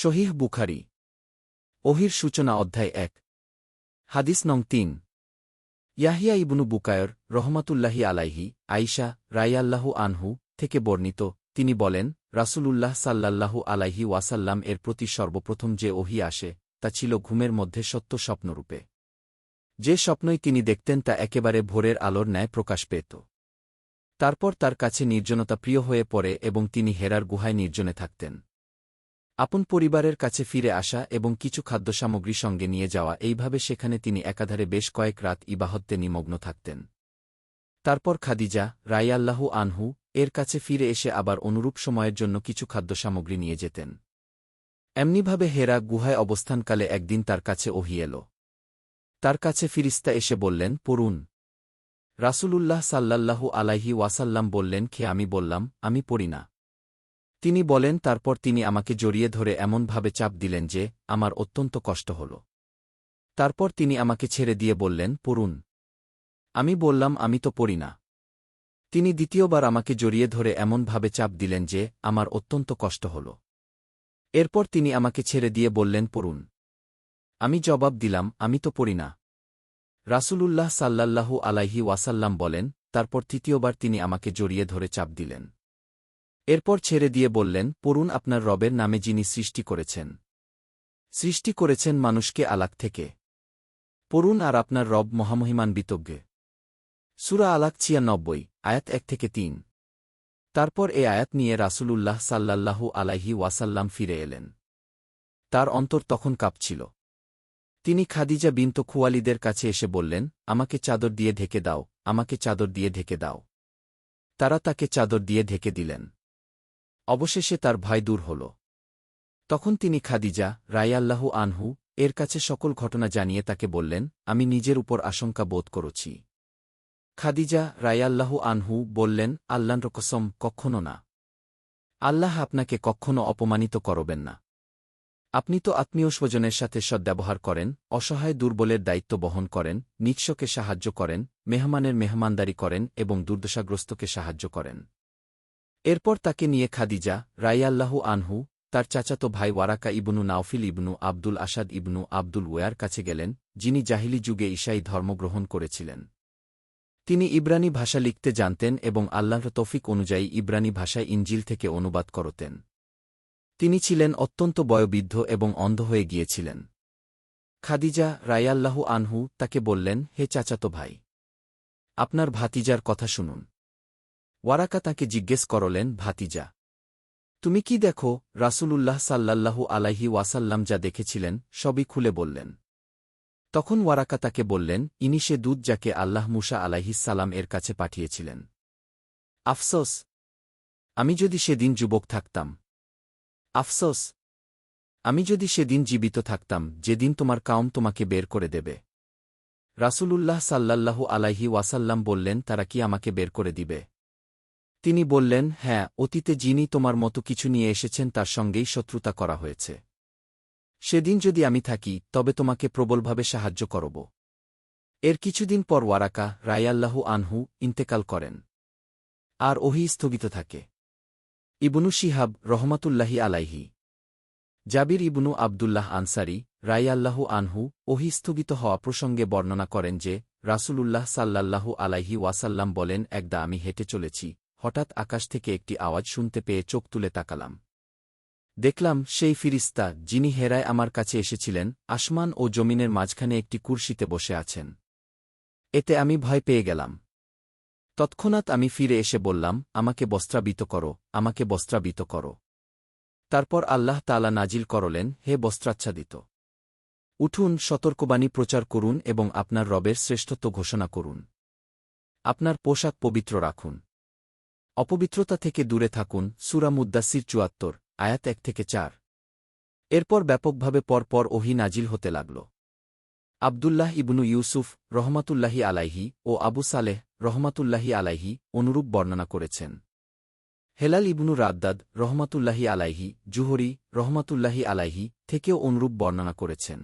শহীহ বুখারি। ওহির সূচনা অধ্যায় এক। হাদিস নং তিন। ইয়াহিয়া ইবনু বুকায়র রহমাতুল্লাহি আলাইহি আইসা রাইয়াল্লাহু আনহু থেকে বর্ণিত, তিনি বলেন, রাসূলুল্লাহ সাল্লাল্লাহু আলাইহি ওয়াসাল্লাম এর প্রতি সর্বপ্রথম যে ওহি আসে, তা ছিল ঘুমের মধ্যে সত্য স্বপ্নরূপে। যে স্বপ্নই তিনি দেখতেন তা একেবারে ভোরের আলোর ন্যায় প্রকাশ পেত। তারপর তার কাছে নির্জনতা প্রিয় হয়ে পড়ে এবং তিনি হেরার গুহায় নির্জনে থাকতেন। আপন পরিবারের কাছে ফিরে আসা এবং কিছু খাদ্যসামগ্রী সঙ্গে নিয়ে যাওয়া, এইভাবে সেখানে তিনি একাধারে বেশ কয়েক রাত ইবাহত্তে নিমগ্ন থাকতেন। তারপর খাদিজা রায়াল্লাহু আনহু, এর কাছে ফিরে এসে আবার অনুরূপ সময়ের জন্য কিছু খাদ্যসামগ্রী নিয়ে যেতেন। এমনিভাবে হেরা গুহায় অবস্থানকালে একদিন তার কাছে ওহি এল। তার কাছে ফিরিস্তা এসে বললেন, পড়ুন। রাসূলুল্লাহ সাল্লাল্লাহু আলাইহি ওয়াসাল্লাম বললেন, খে, আমি বললাম, আমি পড়ি না। তিনি বলেন, তারপর তিনি আমাকে জড়িয়ে ধরে এমনভাবে চাপ দিলেন যে, আমার অত্যন্ত কষ্ট হল। তারপর তিনি আমাকে ছেড়ে দিয়ে বললেন, পড়ুন। আমি বললাম, আমি তো পড়ি না। তিনি দ্বিতীয়বার আমাকে জড়িয়ে ধরে এমনভাবে চাপ দিলেন যে, আমার অত্যন্ত কষ্ট হল। এরপর তিনি আমাকে ছেড়ে দিয়ে বললেন, পড়ুন। আমি জবাব দিলাম, আমি তো পড়ি না। রাসূলুল্লাহ সাল্লাল্লাহু আলাইহি ওয়াসাল্লাম বলেন, তারপর তৃতীয়বার তিনি আমাকে জড়িয়ে ধরে চাপ দিলেন। এরপর ছেড়ে দিয়ে বললেন, পড়ুন আপনার রবের নামে যিনি সৃষ্টি করেছেন। সৃষ্টি করেছেন মানুষকে আলাক থেকে। পড়ুন আর আপনার রব মহামহিমান বিতজ্ঞে সুরা আলাক ছিয়ানব্বই, আয়াত এক থেকে তিন। তারপর এ আয়াত নিয়ে রাসূলুল্লাহ সাল্লাল্লাহু আলাইহি ওয়াসাল্লাম ফিরে এলেন। তার অন্তর তখন কাঁপছিল। তিনি খাদিজা বিন্ত খুয়ালিদের কাছে এসে বললেন, আমাকে চাদর দিয়ে ঢেকে দাও, আমাকে চাদর দিয়ে ঢেকে দাও। তারা তাকে চাদর দিয়ে ঢেকে দিলেন। অবশেষে তার ভয় দূর হল। তখন তিনি খাদিজা রায়াল্লাহু আনহু, এর কাছে সকল ঘটনা জানিয়ে তাকে বললেন, আমি নিজের উপর আশঙ্কা বোধ করছি। খাদিজা রায়াল্লাহু আনহু বললেন, আল্লাহর কসম, কখনো না। আল্লাহ আপনাকে কখনো অপমানিত করবেন না। আপনি তো আত্মীয় স্বজনের সাথে সদ্ব্যবহার করেন, অসহায় দুর্বলের দায়িত্ব বহন করেন নিঃস্বকে সাহায্য করেন, মেহমানের মেহমানদারি করেন এবং দুর্দশাগ্রস্তকে সাহায্য করেন। এরপর তাকে নিয়ে খাদিজা, রাইয়াল্লাহু আনহু, তার চাচাতো ভাই ওয়ারাকা ইবনু নাওফিল ইবনু আব্দুল আসাদ ইবনু আব্দুল ওয়ার কাছে গেলেন, যিনি জাহিলি যুগে ঈশাই ধর্মগ্রহণ করেছিলেন। তিনি ইব্রানি ভাষা লিখতে জানতেন এবং আল্লাহর তৌফিক অনুযায়ী ইব্রানি ভাষায় ইঞ্জিল থেকে অনুবাদ করতেন। তিনি ছিলেন অত্যন্ত বয়োবৃদ্ধ এবং অন্ধ হয়ে গিয়েছিলেন। খাদিজা রায়াল্লাহু আনহু তাকে বললেন, হে চাচাতো ভাই, আপনার ভাতিজার কথা শুনুন। ওয়ারাকা তাকে জিজ্ঞেস করলেন, ভাতিজা, তুমি কি দেখো? রাসূলুল্লাহ সাল্লাল্লাহু আলাইহি ওয়াসাল্লাম যা দেখেছিলেন, সবই খুলে বললেন। তখন ওয়ারাকা তাকে বললেন, ইনি সে দুধ যাকে আল্লাহ মুসা আলাইহিসাল্লাম এর কাছে পাঠিয়েছিলেন। আফসোস, আমি যদি সেদিন যুবক থাকতাম। আফসোস, আমি যদি সেদিন জীবিত থাকতাম, যেদিন তোমার কাউম তোমাকে বের করে দেবে। রাসূলুল্লাহ সাল্লাল্লাহু আলাইহি ওয়াসাল্লাম বললেন, তারা কি আমাকে বের করে দিবে? তিনি বললেন হ্যাঁ অতীতে যিনি তোমার মতো কিছু নিয়ে এসেছেন তার সঙ্গেই শত্রুতা করা হয়েছে। সেদিন যদি আমি থাকি, তবে তোমাকে প্রবলভাবে সাহায্য করব। এর কিছুদিন পর ওয়ারাকা রায়াল্লাহু আনহু, ইন্তেকাল করেন। আর ওহি স্থগিত থাকে। ইবনু শিহাব রহমাতুল্লাহি আলাইহি। জাবির ইবনু আবদুল্লাহ আনসারি রায়াল্লাহু আনহু, ওহি স্থগিত হওয়া প্রসঙ্গে বর্ণনা করেন যে, রাসূলুল্লাহ সাল্লাল্লাহু আলাইহি ওয়াসাল্লাম বলেন, একদা আমি হেঁটে চলেছি হঠাৎ আকাশ থেকে একটি আওয়াজ শুনতে পেয়ে চোখ তুলে তাকালাম। দেখলাম সেই ফিরিস্তা, যিনি হেরায় আমার কাছে এসেছিলেন, আসমান ও জমিনের মাঝখানে একটি কুর্সিতে বসে আছেন। এতে আমি ভয় পেয়ে গেলাম। তৎক্ষণাৎ আমি ফিরে এসে বললাম, আমাকে বস্ত্রাবিত করো, আমাকে বস্ত্রাবিত করো। তারপর আল্লাহ তালা নাজিল করলেন, হে বস্ত্রাচ্ছাদিত, উঠুন, সতর্কবাণী প্রচার করুন এবং আপনার রবের শ্রেষ্ঠত্ব ঘোষণা করুন। আপনার পোশাক পবিত্র রাখুন। অপবিত্রতা থেকে দূরে থাকুন, সুরা মুদ্দাসির চুয়াত্তর, আয়াত এক থেকে চার। এরপর ব্যাপকভাবে পরপর ওহি নাজিল হতে লাগল। আবদুল্লাহ ইবনু ইউসুফ রহমাতুল্লাহি আলাইহি ও আবু সালেহ রহমাতুল্লাহি আলাইহি অনুরূপ বর্ণনা করেছেন। হেলাল ইবনু রাদ্দাদ রহমাতুল্লাহি আলাইহি, জুহরি রহমাতুল্লাহি আলাইহি থেকেও অনুরূপ বর্ণনা করেছেন।